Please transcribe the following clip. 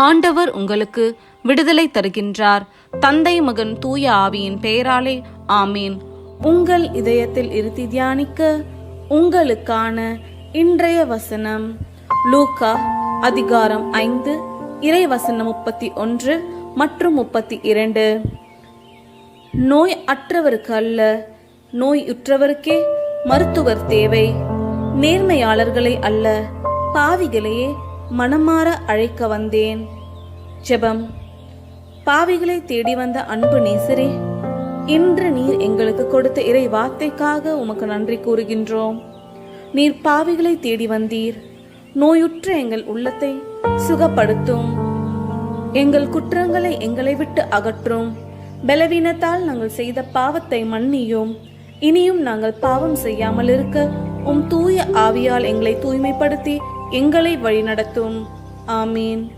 ஆண்டவர் உங்களுக்கு விடுதலை தருகின்றார். தந்தை மகன் தூய ஆவியின் பெயராலே ஆமீன். உங்கள் இதயத்தில் இருத்தி தியானிக்க உங்களுக்கான இன்றைய வசனம். லூக்கா அதிகாரம் ஐந்து இறை வசனம் முப்பத்தி ஒன்று மற்றும் முப்பத்தி இரண்டு. நோய் அற்றவருக்கு அல்ல நோய் உற்றவருக்கே மருத்துவர் தேவை. நேர்மையாளர்களை அல்ல பாவிகளையே மனமாற அழைக்க வந்தேன். ஜெபம். பாவிகளை தேடி வந்த அன்பு நேசரே இன்று நீர் எங்களுக்கு கொடுத்த இறை வார்த்தைக்காக உமக்கு நன்றி கூறுகின்றோம். நீர் பாவிகளை தேடி வந்தீர். நோயுற்ற எங்கள் உள்ளத்தை சுகப்படுத்தும். எங்கள் குற்றங்களை எங்களை விட்டு அகற்றும். பலவீனத்தால் நாங்கள் செய்த பாவத்தை மன்னியும். இனியும் நாங்கள் பாவம் செய்யாமல் இருக்க உம் தூய ஆவியால் எங்களை தூய்மைப்படுத்தி எங்களை வழிநடத்தும். ஆமீன்.